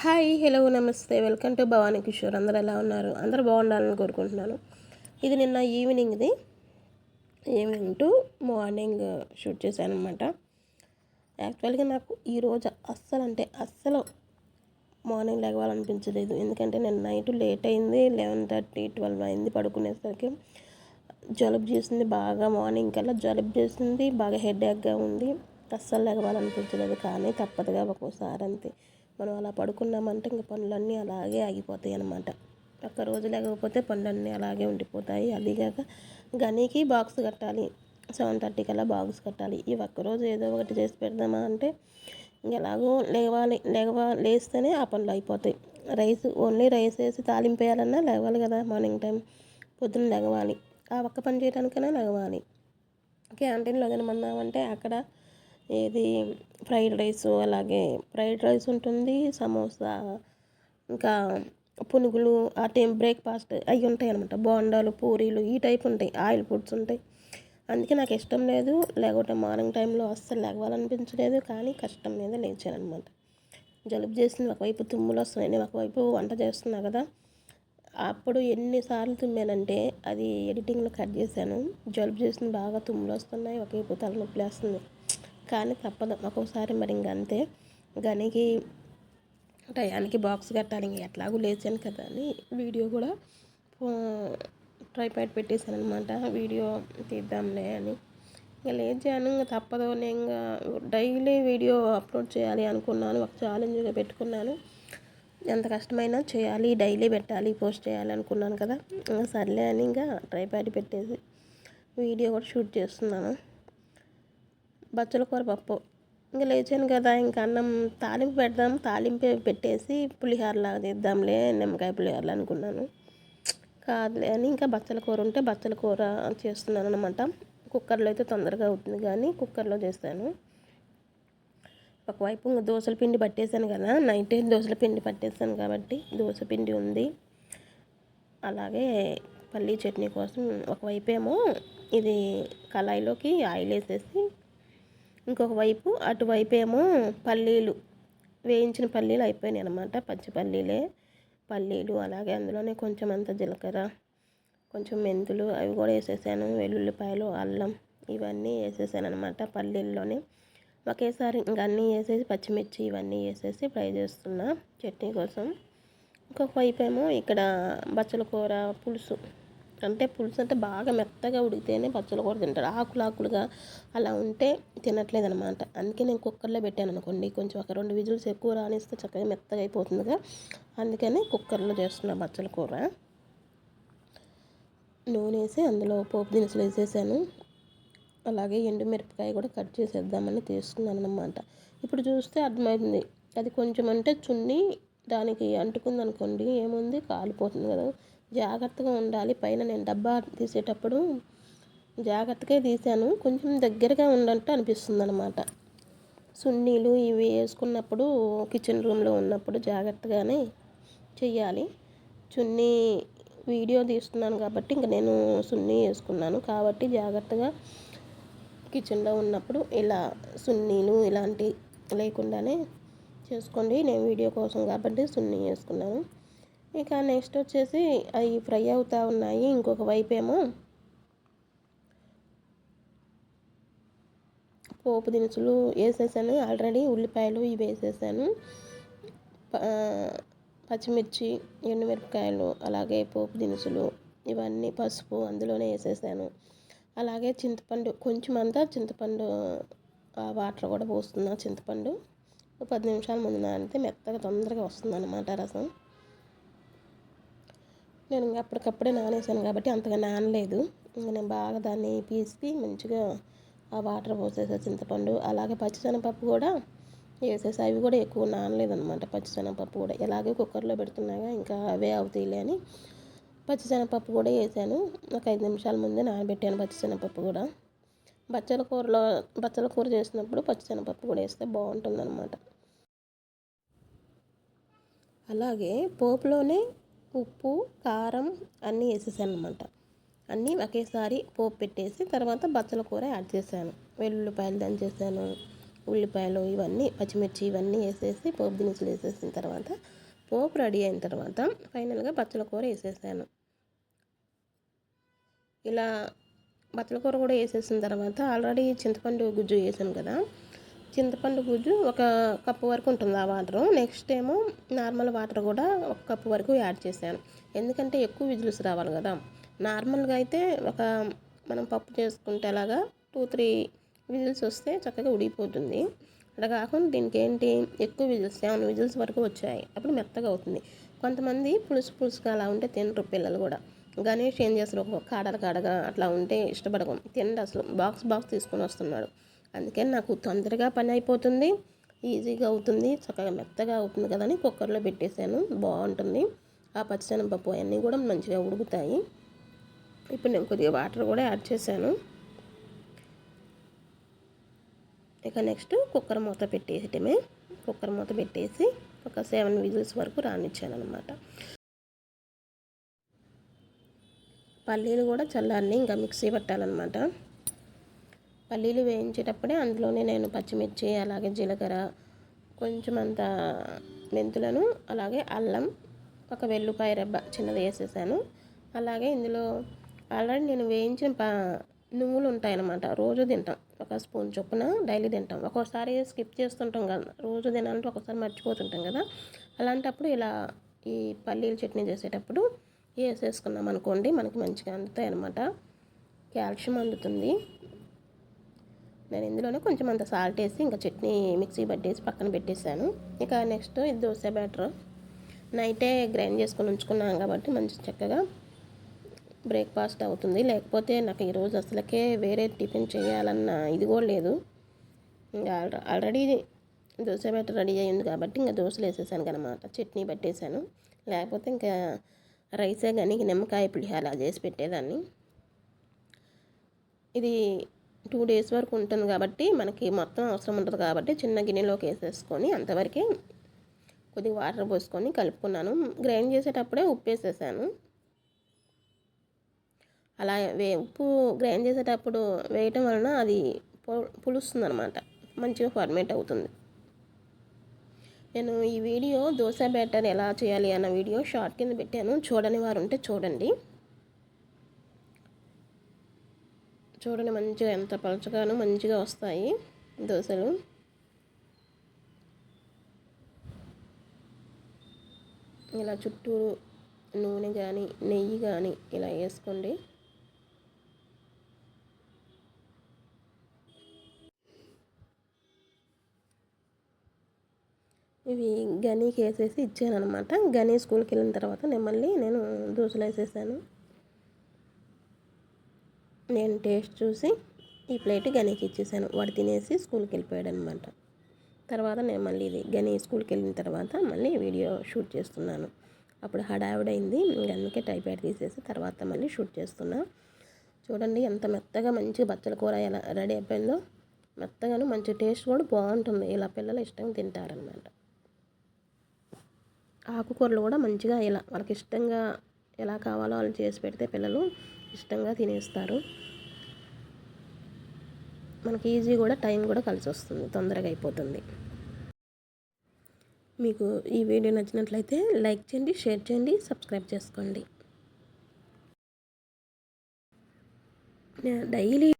Hi hello నమస్తే. Welcome to Bhavani Kishore. అందరు ఎలా ఉన్నారు? అందరూ బాగుండాలని కోరుకుంటున్నాను. ఇది నిన్న ఈవినింగ్ది. ఈవినింగ్ టు మార్నింగ్ షూట్ చేశాను అనమాట యాక్చువల్గా నాకు ఈరోజు అస్సలు అంటే అస్సలు మార్నింగ్ లేవాలనిపించలేదు. ఎందుకంటే నేను నైట్ లేట్ అయింది లెవెన్ థర్టీ ట్వెల్వ్ అయింది పడుకునేసరికి. జలుబు చేసింది బాగా మార్నింగ్ కల్లా. జలుబు చేసింది బాగా హెడేక్గా ఉంది. అస్సలు లేవాలనిపించలేదు కానీ తప్పదుగా ఒక్కోసారి అంతే మనం అలా పడుకున్నామంటే ఇంక పనులన్నీ అలాగే ఆగిపోతాయి అన్నమాట. ఒక్క రోజు లేకపోతే పనులన్నీ అలాగే ఉండిపోతాయి. అదిగాక గనికి బాక్స్ కట్టాలి. సెవెన్ థర్టీ కల్లా బాక్స్ కట్టాలి. ఈ ఒక్కరోజు ఏదో ఒకటి చేసి పెడదామా అంటే ఎలాగో లేవాలి లేవా లేస్తేనే ఆ పనులు అయిపోతాయి. రైస్ ఓన్లీ రైస్ వేసి తాలింపేయాలన్నా లేవాలి కదా మార్నింగ్ టైం. పొద్దున్న లేవాలి. ఆ ఒక్క పని చేయడానికైనా లేవాలి. క్యాంటీన్లో తినమన్నామంటే అక్కడ ఏది ఫ్రైడ్ రైస్ అలాగే ఫ్రైడ్ రైస్ ఉంటుంది సమోసా ఇంకా పునుగులు ఆ టైం బ్రేక్ఫాస్ట్ అవి ఉంటాయి అనమాట బోండాలు పూరీలు ఈ టైప్ ఉంటాయి ఆయిల్ ఫుడ్స్ ఉంటాయి. అందుకే నాకు ఇష్టం లేదు. లేకపోతే మార్నింగ్ టైంలో అస్సలు లేవాలనిపించలేదు కానీ కష్టం మీద లేచాను అనమాట జలుబు చేసింది ఒకవైపు తుమ్ములు వస్తున్నాయి నేను ఒకవైపు వంట చేస్తున్నా కదా. అప్పుడు ఎన్నిసార్లు తుమ్మానంటే అది ఎడిటింగ్లో కట్ చేశాను. జలుబు చేసింది బాగా తుమ్ములు వస్తున్నాయి ఒకవైపు తలనొప్పి వేస్తుంది కానీ తప్పదు. ఒక్కొక్కసారి మరి ఇంక అంతే. గనికి టయానికి బాక్స్ కట్టాలి. ఇంక ఎట్లాగూ లేచాను కదా అని వీడియో కూడా ట్రైపాడ్ పెట్టేశాను అనమాట వీడియో తీద్దాంలే అని. ఇంకా లేచాను. ఇంకా తప్పదు. నేను ఇంకా డైలీ వీడియో అప్లోడ్ చేయాలి అనుకున్నాను. ఒక ఛాలెంజ్గా పెట్టుకున్నాను. ఎంత కష్టమైనా చేయాలి. డైలీ పెట్టాలి. పోస్ట్ చేయాలి అనుకున్నాను కదా. సర్లే అని ఇంకా ట్రైపాడ్ పెట్టేసి వీడియో కూడా షూట్ చేస్తున్నాను. బచ్చల కూర పప్పు. ఇంకా లేచాను కదా ఇంకా అన్నం తాలింపు పెడదాం. తాలింపు పెట్టేసి పులిహోరలాగా తీద్దాంలే నిమ్మకాయ పులిహోరలు అనుకున్నాను. కాదులే అని ఇంకా బచ్చల కూర ఉంటే బచ్చల కూర చేస్తున్నాను అనమాట కుక్కర్లో అయితే తొందరగా అవుతుంది కానీ కుక్కర్లో చేస్తాను. ఒకవైపు ఇంకా దోశల పిండి పట్టేశాను కదా నైట్ దోశల పిండి పట్టేశాను కాబట్టి దోశ పిండి ఉంది. అలాగే పల్లీ చట్నీ కోసం ఒకవైపు ఏమో ఇది కళాయిలోకి ఆయిల్ వేసేసి ఇంకొక వైపు అటువైపు ఏమో పల్లీలు. వేయించిన పల్లీలు అయిపోయినాయి అనమాట పచ్చి పల్లీలే పల్లీలు అలాగే అందులోనే కొంచెం అంత జీలకర్ర కొంచెం మెంతులు అవి కూడా వేసేసాను. వెల్లుల్లిపాయలు అల్లం ఇవన్నీ వేసేసాను అనమాట పల్లీల్లోనే. ఒకేసారి ఇంకా అన్నీ వేసేసి పచ్చిమిర్చి ఇవన్నీ వేసేసి ఫ్రై చేస్తున్నా చట్నీ కోసం. ఇంకొక వైపు ఏమో ఇక్కడ బచ్చల కూర పులుసు. అంటే పులుసు అంటే బాగా మెత్తగా ఉడికితేనే పచ్చల కూర తింటారు ఆకులు ఆకులుగా అలా ఉంటే తినట్లేదు అనమాట అందుకే నేను కుక్కర్లో పెట్టాను అనుకోండి. కొంచెం ఒక రెండు విజిల్స్ ఎక్కువ రానిస్తే చక్కగా మెత్తగా అయిపోతుందిగా అందుకని కుక్కర్లో చేస్తున్నా బచ్చల కూర. నూనె వేసి అందులో పోపు దినుసులు వేసేసాను. అలాగే ఎండుమిరపకాయ కూడా కట్ చేసేద్దామని తీసుకున్నాను అనమాట ఇప్పుడు చూస్తే అర్థమైంది. అది కొంచెం అంటే చున్ని దానికి అంటుకుంది అనుకోండి ఏముంది? కాలిపోతుంది కదా. జాగ్రత్తగా ఉండాలి. పైన నేను డబ్బా తీసేటప్పుడు జాగ్రత్తగా తీసాను కొంచెం దగ్గరగా ఉన్నట్టు అనిపిస్తుంది అనమాట సున్నీలు ఇవి వేసుకున్నప్పుడు కిచెన్ రూమ్లో ఉన్నప్పుడు జాగ్రత్తగానే చెయ్యాలి. చున్నీ వీడియో తీస్తున్నాను కాబట్టి ఇంకా నేను సున్నీ వేసుకున్నాను. కాబట్టి జాగ్రత్తగా కిచెన్లో ఉన్నప్పుడు ఇలా సున్నీలు ఇలాంటి లేకుండానే చేసుకోండి. నేను వీడియో కోసం కాబట్టి సున్నీ వేసుకున్నాను. ఇక నెక్స్ట్ వచ్చేసి అవి ఫ్రై అవుతూ ఉన్నాయి. ఇంకొక వైపు ఏమో పోపు దినుసులు వేసేసాను. ఆల్రెడీ ఉల్లిపాయలు ఇవి వేసేసాను. పచ్చిమిర్చి ఎండుమిరపకాయలు అలాగే పోపు దినుసులు ఇవన్నీ పసుపు అందులోనే వేసేసాను. అలాగే చింతపండు కొంచెం అంతా చింతపండు వాటర్ కూడా పోస్తున్నా చింతపండు. పది నిమిషాల ముందు నానితే మెత్తగా తొందరగా వస్తుంది అన్నమాట రసం. నేను ఇంకా అప్పటికప్పుడే నానేసాను కాబట్టి అంతగా నానలేదు. ఇంకా నేను బాగా దాన్ని పీసి మంచిగా ఆ వాటర్ పోసేసా చింతపండు. అలాగే పచ్చిశనగపప్పు కూడా వేసేసి. అవి కూడా ఎక్కువ నానలేదనమాట పచ్చిశనగపప్పు కూడా. ఎలాగే కుక్కర్లో పెడుతున్నాగా ఇంకా అవే అవుతాయిలే అని పచ్చిశనగపప్పు కూడా వేసాను. ఒక ఐదు నిమిషాల ముందే నానబెట్టాను పచ్చిశనగపప్పు కూడా. బచ్చల కూరలో బచ్చల కూర చేసినప్పుడు పచ్చిశనగపప్పు కూడా వేస్తే బాగుంటుంది అనమాట అలాగే పోపులోనే ఉప్పు కారం అన్నీ వేసేసాను అనమాట అన్నీ ఒకేసారి పోపు పెట్టేసి తర్వాత బచ్చల కూర యాడ్ చేశాను. వెల్లుల్లిపాయలు దంచేసాను ఉల్లిపాయలు ఇవన్నీ పచ్చిమిర్చి ఇవన్నీ వేసేసి పోపు దినుసులు వేసేసిన తర్వాత పోపు రెడీ అయిన తర్వాత ఫైనల్గా బచ్చల కూర వేసేసాను. ఇలా బచ్చల కూర కూడా వేసేసిన తర్వాత ఆల్రెడీ చింతపండు గుజ్జు వేసాను కదా చింతపండు గుజ్జు ఒక కప్పు వరకు ఉంటుంది ఆ వాటర్. నెక్స్ట్ ఏమో నార్మల్ వాటర్ కూడా ఒక కప్పు వరకు యాడ్ చేశాను. ఎందుకంటే ఎక్కువ విజిల్స్ రావాలి కదా. నార్మల్గా అయితే ఒక మనం పప్పు చేసుకుంటే అలాగా టూ త్రీ విజిల్స్ వస్తే చక్కగా ఉడికిపోతుంది. అలా కాకుండా దీనికి ఏంటి ఎక్కువ విజిల్స్ సెవెన్ విజిల్స్ వరకు వచ్చాయి. అప్పుడు మెత్తగా అవుతుంది. కొంతమంది పులుసు పులుసుగా అలా ఉంటే తినరు పిల్లలు కూడా. గణేష్ ఏం చేస్తారు ఒక కాడల కాడగా అట్లా ఉంటే ఇష్టపడకం తిండి అసలు. బాక్స్ బాక్స్ తీసుకొని వస్తున్నాడు. అందుకని నాకు తొందరగా పని అయిపోతుంది ఈజీగా అవుతుంది చక్కగా మెత్తగా అవుతుంది కదా అని కుక్కర్లో పెట్టేశాను బాగుంటుంది. ఆ పచ్చిశనగపప్పు అన్నీ కూడా మంచిగా ఉడుకుతాయి. ఇప్పుడు నేను కొద్దిగా వాటర్ కూడా యాడ్ చేశాను. ఇక నెక్స్ట్ కుక్కర్ మూత పెట్టేయటమే. కుక్కర్ మూత పెట్టేసి ఒక సెవెన్ విజిల్స్ వరకు రానిచ్చాను అనమాట పల్లీలు కూడా చల్లారిని ఇంకా మిక్సీ పట్టాలన్నమాట. పల్లీలు వేయించేటప్పుడే అందులోనే నేను పచ్చిమిర్చి అలాగే జీలకర్ర కొంచెం అంత మెంతులను అలాగే అల్లం ఒక వెల్లుపాయ రెబ్బ చిన్నది వేసేసాను. అలాగే ఇందులో ఆల్రెడీ నేను వేయించిన ప నువ్వులు ఉంటాయన్నమాట రోజు తింటాం. ఒక స్పూన్ చొప్పున డైలీ తింటాం. ఒక్కోసారి స్కిప్ చేస్తుంటాం కదా రోజు తినాలంటే ఒకసారి మర్చిపోతుంటాం కదా. అలాంటప్పుడు ఇలా ఈ పల్లీల చట్నీ చేసేటప్పుడు వేసేసుకున్నాం అనుకోండి మనకి మంచిగా అందుతాయి అనమాట కాల్షియం అందుతుంది. నేను ఇందులోనే కొంచెం అంత సాల్ట్ వేసి ఇంకా చట్నీ మిక్సీ పట్టేసి పక్కన పెట్టేశాను. ఇక నెక్స్ట్ ఇది దోశ బ్యాటర్ నైటే గ్రైండ్ చేసుకొని ఉంచుకున్నాం కాబట్టి మంచి చక్కగా బ్రేక్ఫాస్ట్ అవుతుంది. లేకపోతే నాకు ఈరోజు అసలుకే వేరే టిఫిన్ చేయాలన్న ఇది కూడా లేదు. ఇంకా ఆల్రెడీ దోశ బ్యాటర్ రెడీ అయ్యింది కాబట్టి ఇంకా దోశలు వేసేసాను అనమాట చట్నీ పట్టేశాను. లేకపోతే ఇంకా రైసే కానీ నిమ్మకాయ పులిహార చేసి పెట్టేదాన్ని. ఇది టూ డేస్ వరకు ఉంటుంది కాబట్టి మనకి మొత్తం అవసరం ఉంటుంది కాబట్టి చిన్న గిన్నెలోకి వేసేసుకొని అంతవరకే కొద్దిగా వాటర్ పోసుకొని కలుపుకున్నాను. గ్రైండ్ చేసేటప్పుడే ఉప్పు వేసేసాను. అలా వే ఉప్పు గ్రైండ్ చేసేటప్పుడు వేయటం వలన అది పులుస్తుంది అనమాట మంచిగా ఫార్మేట్ అవుతుంది. నేను ఈ వీడియో దోశ బ్యాటర్ ఎలా చేయాలి అన్న వీడియో షార్ట్ కింద పెట్టాను. చూడని వారు ఉంటే చూడండి. చూడండి మంచిగా ఎంత పలుచగానో మంచిగా వస్తాయి దోశలు. ఇలా చుట్టూరు నూనె కానీ నెయ్యి కానీ ఇలా వేసుకోండి. ఇవి గనీకి వేసేసి ఇచ్చాను అనమాట గనీ స్కూల్కి వెళ్ళిన తర్వాత నేను మళ్ళీ నేను దోశలు వేసేసాను. నేను టేస్ట్ చూసి ఈ ప్లేట్ గనీకి ఇచ్చేసాను. వాడు తినేసి స్కూల్కి వెళ్ళిపోయాడు అనమాట తర్వాత నేను మళ్ళీ ఇది గని స్కూల్కి వెళ్ళిన తర్వాత మళ్ళీ వీడియో షూట్ చేస్తున్నాను. అప్పుడు హడావిడైంది. అందుకే టైప్యాడ్ తీసేసి తర్వాత మళ్ళీ షూట్ చేస్తున్నా. చూడండి ఎంత మెత్తగా మంచి బచ్చల కూర ఎలా రెడీ అయిపోయిందో. మెత్తగాను మంచి టేస్ట్ కూడా బాగుంటుంది. ఇలా పిల్లలు ఇష్టంగా తింటారనమాట. ఆకుకూరలు కూడా మంచిగా ఇలా వాళ్ళకి ఇష్టంగా ఎలా కావాలో వాళ్ళు చేసి పెడితే పిల్లలు ఇష్టంగా తినేస్తారు. మనకి ఈజీ కూడా టైం కూడా కలిసి వస్తుంది తొందరగా అయిపోతుంది. మీకు ఈ వీడియో నచ్చినట్లయితే లైక్ చేయండి షేర్ చేయండి సబ్స్క్రైబ్ చేసుకోండి. డైలీ